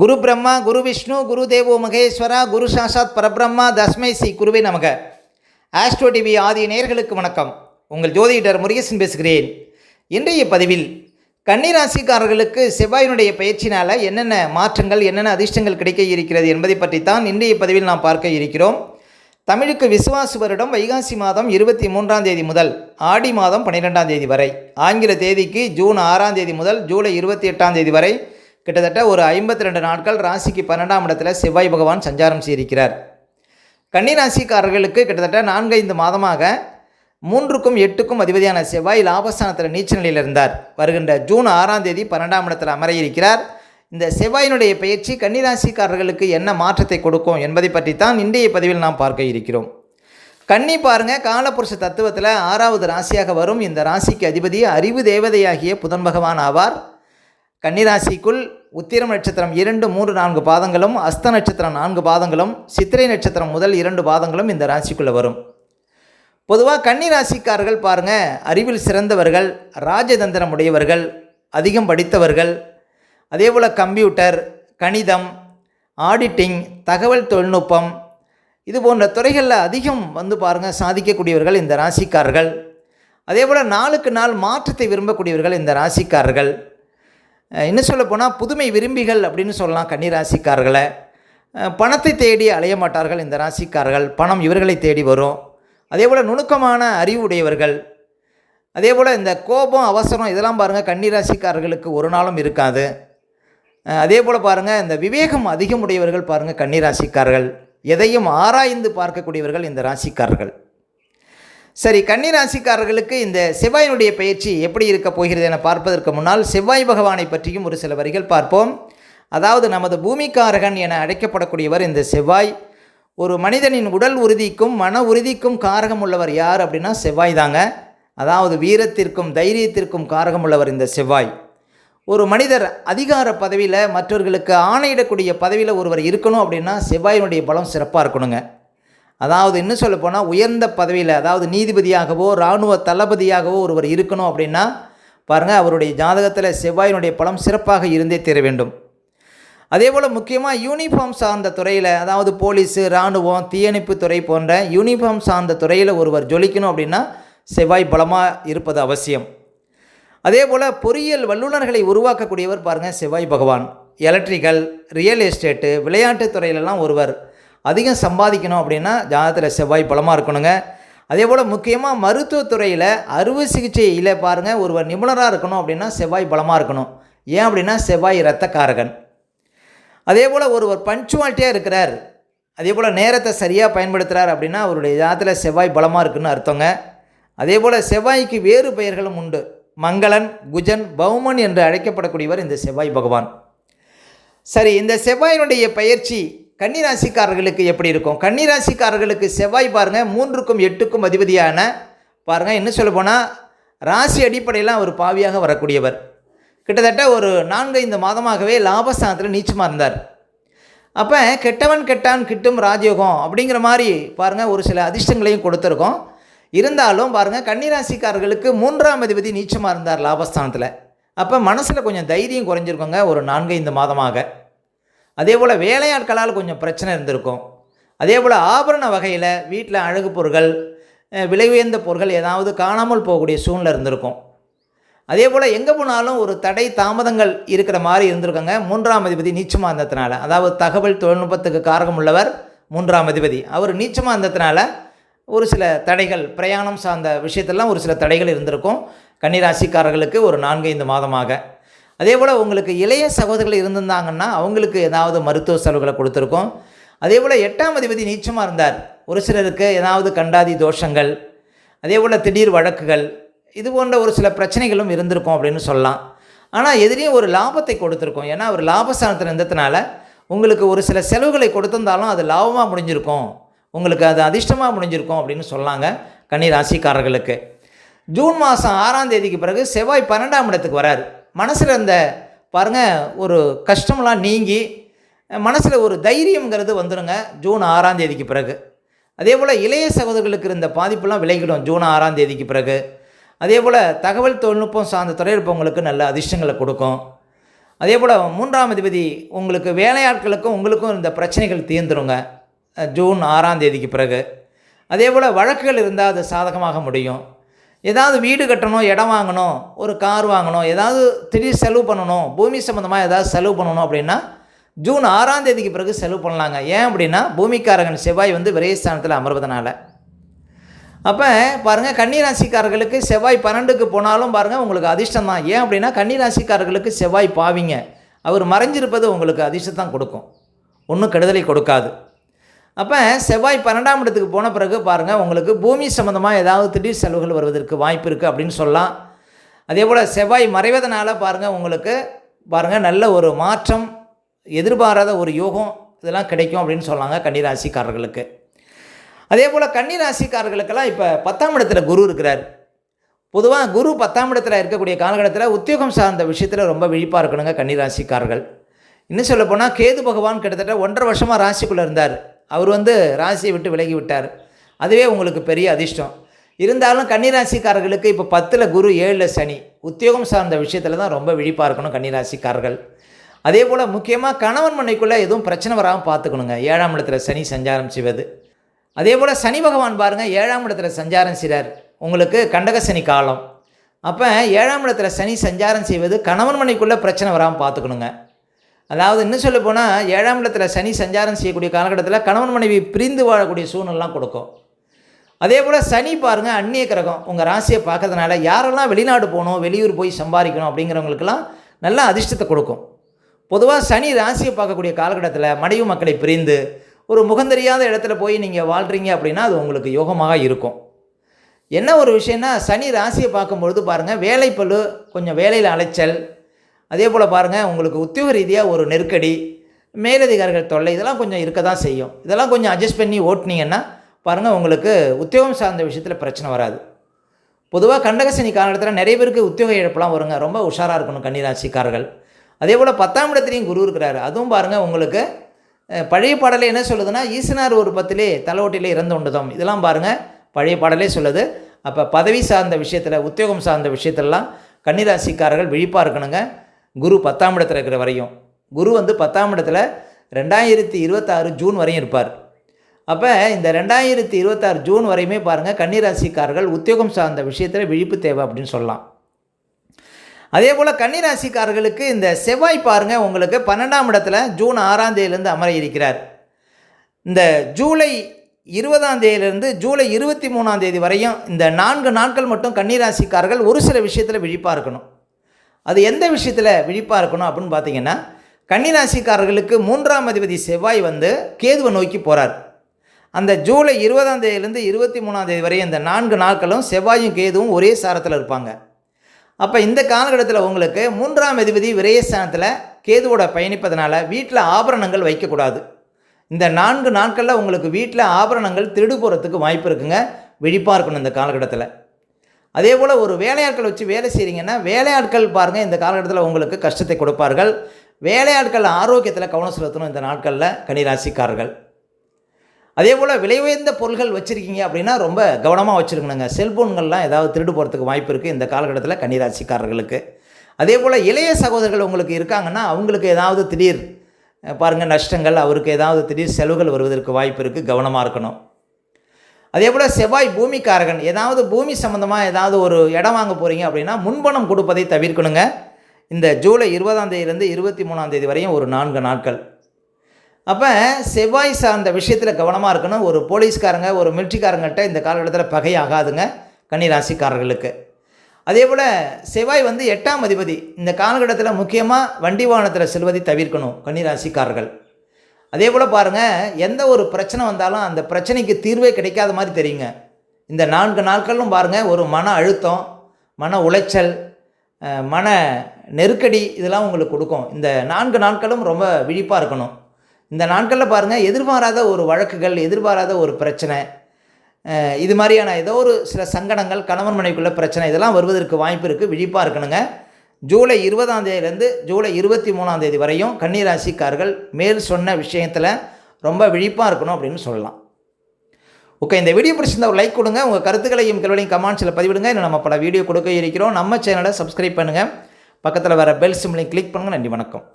குரு பிரம்மா குரு விஷ்ணு குரு தேவோ மகேஸ்வரா குரு சாசாத் பரபிரம்மா தஸ்மை ஸ்ரீ குருவே நமக. ஆஸ்ட்ரோ டிவி ஆதி நேயர்களுக்கு வணக்கம். உங்கள் ஜோதிடர் முருகேசன் பேசுகிறேன். இன்றைய பதிவில் கன்னிராசிக்காரர்களுக்கு செவ்வாயினுடைய பயிற்சினால் என்னென்ன மாற்றங்கள் என்னென்ன அதிர்ஷ்டங்கள் கிடைக்க இருக்கிறது என்பதை பற்றித்தான் இன்றைய பதிவில் நாம் பார்க்க இருக்கிறோம். தமிழுக்கு விசுவாசு வருடம் வைகாசி மாதம் இருபத்தி மூன்றாம் தேதி முதல் ஆடி மாதம் பன்னிரெண்டாம் தேதி வரை. ஆங்கில தேதிக்கு ஜூன் ஆறாம் தேதி முதல் ஜூலை இருபத்தி எட்டாம் தேதி வரை கிட்டத்தட்ட ஒரு ஐம்பத்தி ரெண்டு நாட்கள் ராசிக்கு பன்னெண்டாம் இடத்துல செவ்வாய் பகவான் சஞ்சாரம் செய்திருக்கிறார். கன்னிராசிக்காரர்களுக்கு கிட்டத்தட்ட நான்கைந்து மாதமாக மூன்றுக்கும் எட்டுக்கும் அதிபதியான செவ்வாய் லாபஸ்தானத்தில் நீச்ச நிலையில் இருந்தார். வருகின்ற ஜூன் ஆறாம் தேதி பன்னெண்டாம் இடத்தில் அமர இருக்கிறார் இந்த செவ்வாயினுடைய பயிற்சி கன்னிராசிக்காரர்களுக்கு என்ன மாற்றத்தை கொடுக்கும் என்பதை பற்றி தான் இன்றைய பதிவில் நாம் பார்க்க இருக்கிறோம். கன்னி பாருங்க காலபுருஷ தத்துவத்தில் ஆறாவது ராசியாக வரும். இந்த ராசிக்கு அதிபதி அறிவு தேவதையாகிய புதன் பகவான் ஆவார். கன்னிராசிக்குள் உத்திரம் நட்சத்திரம் இரண்டு மூன்று நான்கு பாதங்களும் அஸ்த நட்சத்திரம் நான்கு பாதங்களும் சித்திரை நட்சத்திரம் முதல் இரண்டு பாதங்களும் இந்த ராசிக்குள்ளே வரும். பொதுவாக கன்னி ராசிக்காரர்கள் பாருங்கள் அறிவில் சிறந்தவர்கள் ராஜதந்திரம் உடையவர்கள் அதிகம் படித்தவர்கள் அதேபோல் கம்ப்யூட்டர் கணிதம் ஆடிட்டிங் தகவல் தொழில்நுட்பம் இது போன்ற துறைகளில் அதிகம் வந்து பாருங்கள் சாதிக்கக்கூடியவர்கள் இந்த ராசிக்காரர்கள். அதேபோல் நாளுக்கு நாள் மாற்றத்தை விரும்பக்கூடியவர்கள் இந்த ராசிக்காரர்கள். என்ன இன்னும் சொல்ல போனால் புதுமை விரும்பிகள் அப்படின்னு சொல்லலாம் கன்னிராசிக்காரர்களை. பணத்தை தேடி அலைய மாட்டார்கள் இந்த ராசிக்காரர்கள். பணம் இவர்களை தேடி வரும். அதேபோல் நுணுக்கமான அறிவு உடையவர்கள். அதே போல் இந்த கோபம் அவசரம் இதெல்லாம் பாருங்கள் கன்னிராசிக்காரர்களுக்கு ஒரு நாளும் இருக்காது. அதே போல் பாருங்கள் இந்த விவேகம் அதிகம் உடையவர்கள் பாருங்கள் கன்னிராசிக்காரர்கள். எதையும் ஆராய்ந்து பார்க்கக்கூடியவர்கள் இந்த ராசிக்காரர்கள். சரி கன்னி ராசிக்காரர்களுக்கு இந்த செவ்வாயினுடைய பயிற்சி எப்படி இருக்க போகிறது என பார்ப்பதற்கு முன்னால் செவ்வாய் பகவானை பற்றியும் ஒரு சில வரிகள் பார்ப்போம். அதாவது நமது பூமிக்காரகன் என அழைக்கப்படக்கூடியவர் இந்த செவ்வாய். ஒரு மனிதனின் உடல் உறுதிக்கும் மன உறுதிக்கும் காரகம் உள்ளவர் யார் அப்படின்னா செவ்வாய் தாங்க. அதாவது வீரத்திற்கும் தைரியத்திற்கும் காரகம் உள்ளவர் இந்த செவ்வாய். ஒரு மனிதர் அதிகார பதவியில் மற்றவர்களுக்கு ஆணையிடக்கூடிய பதவியில் ஒருவர் இருக்கணும் அப்படின்னா செவ்வாயினுடைய பலம் சிறப்பாக இருக்கணுங்க. அதாவது இன்னும் சொல்ல போனால் உயர்ந்த பதவியில் அதாவது நீதிபதியாகவோ இராணுவ தளபதியாகவோ ஒருவர் இருக்கணும் அப்படின்னா பாருங்கள் அவருடைய ஜாதகத்தில் செவ்வாயினுடைய பலம் சிறப்பாக இருந்தே தீர வேண்டும். அதே போல் முக்கியமாக யூனிஃபார்ம் சார்ந்த துறையில் அதாவது போலீஸு இராணுவம் தீயணைப்பு துறை போன்ற யூனிஃபார்ம் சார்ந்த துறையில் ஒருவர் ஜொலிக்கணும் அப்படின்னா செவ்வாய் பலமாக இருப்பது அவசியம். அதே போல் பொறியியல் வல்லுநர்களை உருவாக்கக்கூடியவர் பாருங்கள் செவ்வாய் பகவான். எலக்ட்ரிக்கல் ரியல் எஸ்டேட்டு விளையாட்டுத் துறையிலெல்லாம் ஒருவர் அதிகம் சம்பாதிக்கணும் அப்படின்னா ஜாதகத்தில் செவ்வாய் பலமாக இருக்கணுங்க. அதே போல் முக்கியமாக மருத்துவத்துறையில் அறுவை சிகிச்சையில் பாருங்கள் ஒருவர் நிபுணராக இருக்கணும் அப்படின்னா செவ்வாய் பலமாக இருக்கணும். ஏன் அப்படின்னா செவ்வாய் இரத்தக்காரகன். அதே போல் ஒருவர் பஞ்சுவாலிட்டியாக இருக்கிறார். அதே போல் நேரத்தை சரியாக பயன்படுத்துகிறார் அப்படின்னா அவருடைய ஜாதத்தில் செவ்வாய் பலமாக இருக்குன்னு அர்த்தங்க. அதே போல் செவ்வாய்க்கு வேறு பெயர்களும் உண்டு. மங்களன் குஜன் பௌமன் என்று அழைக்கப்படக்கூடியவர் இந்த செவ்வாய் பகவான். சரி இந்த செவ்வாயினுடைய பயிற்சி கன்னிராசிக்காரர்களுக்கு எப்படி இருக்கும்? கன்னிராசிக்காரர்களுக்கு செவ்வாய் பாருங்கள் மூன்றுக்கும் எட்டுக்கும் அதிபதியான பாருங்கள் என்ன சொல்ல போனால் ராசி அடிப்படையில் அவர் பாவியாக வரக்கூடியவர். கிட்டத்தட்ட ஒரு நான்கு ஐந்து மாதமாகவே லாபஸ்தானத்தில் நீச்சமாக இருந்தார். அப்போ கெட்டவன் கெட்டான் கிட்டும் ராஜயோகம் அப்படிங்கிற மாதிரி பாருங்கள் ஒரு சில அதிர்ஷ்டங்களையும் கொடுத்துருக்கோம். இருந்தாலும் பாருங்கள் கன்னிராசிக்காரர்களுக்கு மூன்றாம் அதிபதி நீச்சமாக இருந்தார் லாபஸ்தானத்தில். அப்போ மனசில் கொஞ்சம் தைரியம் குறைஞ்சிருக்கோங்க ஒரு நான்கைந்து மாதமாக. அதே போல் வேலையாட்களால் கொஞ்சம் பிரச்சனை இருந்திருக்கும். அதே போல் ஆபரண வகையில் வீட்டில் அழகு பொருட்கள் விலை உயர்ந்த பொருட்கள் ஏதாவது காணாமல் போகக்கூடிய சூழ்நிலை இருந்திருக்கும். அதே போல் எங்கே போனாலும் ஒரு தடை தாமதங்கள் இருக்கிற மாதிரி இருந்திருக்காங்க. மூன்றாம் அதிபதி நீச்சமாக இருந்ததுனால அதாவது தகவல் தொழில்நுட்பத்துக்கு காரகம் உள்ளவர் மூன்றாம் அதிபதி. அவர் நீச்சமாக இருந்ததுனால ஒரு சில தடைகள் பிரயாணம் சார்ந்த விஷயத்தெல்லாம் ஒரு சில தடைகள் இருந்திருக்கும். கன்னிராசிக்காரர்களுக்கு ஒரு நான்கைந்து மாதமாக. அதே போல் உங்களுக்கு இளைய சகோதரர்கள் இருந்திருந்தாங்கன்னா அவங்களுக்கு ஏதாவது மருத்துவ செலவுகளை கொடுத்துருக்கோம். அதே போல் எட்டாம் அதிபதி நீச்சமாக இருந்தார். ஒரு சிலருக்கு ஏதாவது கண்டாதி தோஷங்கள் அதே போல் திடீர் வழக்குகள் இது போன்ற ஒரு சில பிரச்சனைகளும் இருந்திருக்கும் அப்படின்னு சொல்லலாம். ஆனால் எதிரியும் ஒரு லாபத்தை கொடுத்துருக்கோம். ஏன்னா அவர் லாபஸ்தானத்தில் இருந்ததுனால உங்களுக்கு ஒரு சில செலவுகளை கொடுத்திருந்தாலும் அது லாபமாக முடிஞ்சிருக்கும். உங்களுக்கு அது அதிர்ஷ்டமாக முடிஞ்சிருக்கும் அப்படின்னு சொல்லாங்க கன்னி ராசிக்காரர்களுக்கு ஜூன் மாதம் ஆறாம் தேதிக்கு பிறகு செவ்வாய் பன்னெண்டாம் இடத்துக்கு வராரு. மனசில் இருந்த பாருங்கள் ஒரு கஷ்டமெலாம் நீங்கி மனசில் ஒரு தைரியங்கிறது வந்துடுங்க ஜூன் ஆறாம் தேதிக்கு பிறகு. அதே போல் இளைய சகோதரர்களுக்கு இருந்த பாதிப்பெல்லாம் விலகிடும் ஜூன் ஆறாம் தேதிக்கு பிறகு. அதே போல் தகவல் தொழில்நுட்பம் சார்ந்த துறை இருப்பவங்களுக்கு நல்ல அதிர்ஷ்டங்களை கொடுக்கும். அதே போல் மூன்றாம் அதிபதி உங்களுக்கு வேலையாட்களுக்கும் உங்களுக்கும் இந்த பிரச்சனைகள் தீர்ந்துருங்க ஜூன் ஆறாம் தேதிக்கு பிறகு. அதே போல் வழக்குகள் இருந்தால் அது சாதகமாக முடியும். ஏதாவது வீடு கட்டணும் இடம் வாங்கணும் ஒரு கார் வாங்கணும் ஏதாவது திடீர் செலவு பண்ணணும் பூமி சம்மந்தமாக ஏதாவது செலவு பண்ணணும் அப்படின்னா ஜூன் ஆறாம் தேதிக்கு பிறகு செலவு பண்ணலாங்க. ஏன் அப்படின்னா பூமிக்காரகன் செவ்வாய் வந்து விரயஸ்தானத்தில் அமர்வதனால. அப்போ பாருங்கள் கன்னிராசிக்காரர்களுக்கு செவ்வாய் பன்னெண்டுக்கு போனாலும் பாருங்கள் உங்களுக்கு அதிர்ஷ்டம் தான். ஏன் அப்படின்னா கன்னிராசிக்காரர்களுக்கு செவ்வாய் பாவிங்க. அவர் மறைஞ்சிருப்பது உங்களுக்கு அதிர்ஷ்டம் தான் கொடுக்கும். ஒன்றும் கெடுதலை கொடுக்காது. அப்போ செவ்வாய் பன்னெண்டாம் இடத்துக்கு போன பிறகு பாருங்கள் உங்களுக்கு பூமி சம்மந்தமாக ஏதாவது திடீர் செலவுகள் வருவதற்கு வாய்ப்பு இருக்குது அப்படின்னு சொல்லலாம். அதே போல் செவ்வாய் மறைவதனால பாருங்கள் உங்களுக்கு பாருங்கள் நல்ல ஒரு மாற்றம் எதிர்பாராத ஒரு யோகம் இதெல்லாம் கிடைக்கும் அப்படின்னு சொன்னாங்க கன்னிராசிக்காரர்களுக்கு. அதே போல் கன்னிராசிக்காரர்களுக்கெல்லாம் இப்போ பத்தாம் இடத்துல குரு இருக்கிறார். பொதுவாக குரு பத்தாம் இடத்துல இருக்கக்கூடிய காலகட்டத்தில் உத்தியோகம் சார்ந்த விஷயத்தில் ரொம்ப விழிப்பாக இருக்கணுங்க கன்னிராசிக்காரர்கள். இன்னும் சொல்ல போனால் கேது பகவான் கிட்டத்தட்ட ஒன்றரை வருஷமாக ராசிக்குள்ளே இருந்தார். அவர் வந்து ராசியை விட்டு விலகி விட்டார். அதுவே உங்களுக்கு பெரிய அதிர்ஷ்டம். இருந்தாலும் கன்னிராசிக்காரர்களுக்கு இப்போ பத்தில் குரு ஏழில் சனி உத்தியோகம் சார்ந்த விஷயத்தில் தான் ரொம்ப விழிப்பாக இருக்கணும் கன்னிராசிக்காரர்கள். அதே போல் முக்கியமாக கணவன் மனைக்குள்ளே எதுவும் பிரச்சனை வராமல் பார்த்துக்கணுங்க ஏழாம் இடத்துல சனி சஞ்சாரம் செய்வது. அதே போல் சனி பகவான் பாருங்கள் ஏழாம் இடத்துல சஞ்சாரம் செய்கிறார் உங்களுக்கு கண்டக சனி காலம். அப்போ ஏழாம் இடத்துல சனி சஞ்சாரம் செய்வது கணவன் மனைக்குள்ளே பிரச்சனை வராமல் பார்த்துக்கணுங்க அதாவது இன்னும் சொல்ல போனால் ஏழாம் இடத்துல சனி சஞ்சாரம் செய்யக்கூடிய காலகட்டத்தில் கணவன் மனைவி பிரிந்து வாழக்கூடிய சூழ்நிலாம் கொடுக்கும். அதே போல் சனி பாருங்கள் அந்நிய கிரகம். உங்கள் ராசியை பார்க்கறதுனால யாரெல்லாம் வெளிநாடு போகணும் வெளியூர் போய் சம்பாதிக்கணும் அப்படிங்கிறவங்களுக்கெல்லாம் நல்ல அதிர்ஷ்டத்தை கொடுக்கும். பொதுவாக சனி ராசியை பார்க்கக்கூடிய காலகட்டத்தில் மனைவி மக்களை பிரிந்து ஒரு முகந்தெரியாத இடத்துல போய் நீங்கள் வாழ்கிறீங்க அப்படின்னா அது உங்களுக்கு யோகமாக இருக்கும். என்ன ஒரு விஷயம்னா சனி ராசியை பார்க்கும்பொழுது பாருங்கள் வேலைப்பழு கொஞ்சம் வேலையில் அலைச்சல் அதே போல் பாருங்கள் உங்களுக்கு உத்தியோக ரீதியாக ஒரு நெருக்கடி மேலதிகாரிகள் தொல்லை இதெல்லாம் கொஞ்சம் இருக்க தான் செய்யும். இதெல்லாம் கொஞ்சம் அட்ஜஸ்ட் பண்ணி ஓட்டினீங்கன்னா பாருங்கள் உங்களுக்கு உத்தியோகம் சார்ந்த விஷயத்தில் பிரச்சனை வராது. பொதுவாக கண்டகசனி காலகட்டத்தில் நிறைய பேருக்கு உத்தியோக இழப்பெல்லாம் வருங்க. ரொம்ப உஷாராக இருக்கணும் கன்னிராசிக்காரர்கள். அதே போல் பத்தாம் இடத்துலையும் குரு இருக்கிறாரு. அதுவும் பாருங்கள் உங்களுக்கு பழைய பாடலே என்ன சொல்லுதுன்னா ஈசனார் ஒரு பத்திலே தலைவட்டிலே இறந்து உண்டதம் இதெல்லாம் பாருங்கள் பழைய பாடலே சொல்லுது. அப்போ பதவி சார்ந்த விஷயத்தில் உத்தியோகம் சார்ந்த விஷயத்திலலாம் கன்னிராசிக்காரர்கள் விழிப்பாக இருக்கணுங்க. குரு பத்தாம் இடத்துல இருக்கிற வரையும். குரு வந்து பத்தாம் இடத்துல ரெண்டாயிரத்தி இருபத்தாறு ஜூன் வரையும் இருப்பார். அப்போ இந்த ரெண்டாயிரத்தி இருபத்தாறு ஜூன் வரையுமே பாருங்கள் கன்னிராசிக்காரர்கள் உத்தியோகம் சார்ந்த விஷயத்தில் விழிப்பு தேவை அப்படின்னு சொல்லலாம். அதே போல் கன்னிராசிக்காரர்களுக்கு இந்த செவ்வாய் பாருங்கள் உங்களுக்கு பன்னெண்டாம் இடத்துல ஜூன் ஆறாம் தேதியிலேருந்து அமர இருக்கிறார். இந்த ஜூலை இருபதாம் தேதியிலிருந்து ஜூலை இருபத்தி மூணாம் தேதி வரையும் இந்த நான்கு நாட்கள் மட்டும் கன்னிராசிக்காரர்கள் ஒரு சில விஷயத்தில் விழிப்பாக இருக்கணும். அது எந்த விஷயத்தில் விழிப்பாக இருக்கணும் அப்படின்னு பார்த்தீங்கன்னா கன்னிராசிக்காரர்களுக்கு மூன்றாம் அதிபதி செவ்வாய் வந்து கேதுவை நோக்கி போகிறார் அந்த ஜூலை இருபதாம் தேதியிலேருந்து இருபத்தி மூணாம் தேதி வரையும் இந்த நான்கு நாட்களும் செவ்வாயும் கேதுவும் ஒரே சாரத்தில் இருப்பாங்க. அப்போ இந்த காலகட்டத்தில் உங்களுக்கு மூன்றாம் அதிபதி விரயஸ்தானத்தில் கேதுவோட பயணிப்பதனால வீட்டில் ஆபரணங்கள் வைக்கக்கூடாது. இந்த நான்கு நாட்களில் உங்களுக்கு வீட்டில் ஆபரணங்கள் திருடு போகிறதுக்கு வாய்ப்பு இருக்குங்க. விழிப்பாக இருக்கணும் இந்த காலகட்டத்தில். அதே போல் ஒரு வேலையாட்கள் வச்சு வேலை செய்கிறீங்கன்னா வேலையாட்கள் பாருங்கள் இந்த காலகட்டத்தில் உங்களுக்கு கஷ்டத்தை கொடுப்பார்கள். வேலையாட்கள் ஆரோக்கியத்தில் கவனம் செலுத்தணும் இந்த நாட்களில் கனிராசிக்காரர்கள் அதே போல் விலை உயர்ந்த பொருள்கள் வச்சுருக்கீங்க அப்படின்னா ரொம்ப கவனமாக வச்சுருக்கணுங்க. செல்ஃபோன்கள்லாம் ஏதாவது திருடு போகிறதுக்கு வாய்ப்பு இருக்குது இந்த காலகட்டத்தில் கன்னிராசிக்காரர்களுக்கு. அதே போல் இளைய சகோதரர்கள் உங்களுக்கு இருக்காங்கன்னா அவங்களுக்கு ஏதாவது திடீர் பாருங்கள் நஷ்டங்கள் அவருக்கு ஏதாவது திடீர் செலவுகள் வருவதற்கு வாய்ப்பு இருக்குது கவனமாக இருக்கணும். அதே போல் செவ்வாய் பூமிக்காரகன் ஏதாவது பூமி சம்மந்தமாக ஏதாவது ஒரு இடம் வாங்க போகிறீங்க அப்படின்னா முன்பணம் கொடுப்பதை தவிர்க்கணுங்க. இந்த ஜூலை இருபதாம் தேதியிலேருந்து இருபத்தி மூணாம் தேதி வரையும் ஒரு நான்கு நாட்கள். அப்போ செவ்வாய் சார்ந்த விஷயத்தில் கவனமாக இருக்கணும். ஒரு போலீஸ்காரங்க ஒரு மிலிட்ரிக்காரங்கள்ட்ட இந்த காலகட்டத்தில் பகை ஆகாதுங்க கன்னிராசிக்காரர்களுக்கு. அதே போல் செவ்வாய் வந்து எட்டாம் அதிபதி இந்த காலகட்டத்தில் முக்கியமாக வண்டி வாகனத்தில் செல்வதை தவிர்க்கணும் கன்னிராசிக்காரர்கள். அதே போல் பாருங்கள் எந்த ஒரு பிரச்சனை வந்தாலும் அந்த பிரச்சனைக்கு தீர்வே கிடைக்காத மாதிரி தெரியுங்க. இந்த நான்கு நாட்களும் பாருங்கள் ஒரு மன அழுத்தம் மன உளைச்சல் மன நெருக்கடி இதெல்லாம் உங்களுக்கு கொடுக்கும். இந்த நான்கு நாட்களும் ரொம்ப விழிப்பாக இருக்கணும். இந்த நாட்களில் பாருங்கள் எதிர்பாராத ஒரு வழக்குகள் எதிர்பாராத ஒரு பிரச்சனை இது மாதிரியான ஏதோ ஒரு சில சங்கடங்கள் கணவன் மனைவிக்குள்ள பிரச்சனை இதெல்லாம் வருவதற்கு வாய்ப்பு இருக்குது விழிப்பாக இருக்கணுங்க. ஜூலை இருபதாம் தேதியிலேருந்து ஜூலை இருபத்தி மூணாம் தேதி வரையும் கன்னிராசிக்காரர்கள் மேல் சொன்ன விஷயத்தில் ரொம்ப விழிப்பாக இருக்கணும் அப்படின்னு சொல்லலாம். ஓகே இந்த வீடியோ பிடிச்சிருந்தா ஒரு லைக் கொடுங்க. உங்கள் கருத்துக்களையும் கேள்விகளையும் கமெண்ட்ஸில் பதிவிடுங்க. இன்னும் நம்ம பல வீடியோ கொடுக்க இருக்கிறோம். நம்ம சேனலை சப்ஸ்கிரைப் பண்ணுங்கள் பக்கத்தில் வர பெல் சிம்லையும் கிளிக் பண்ணுங்கள் நன்றி வணக்கம்.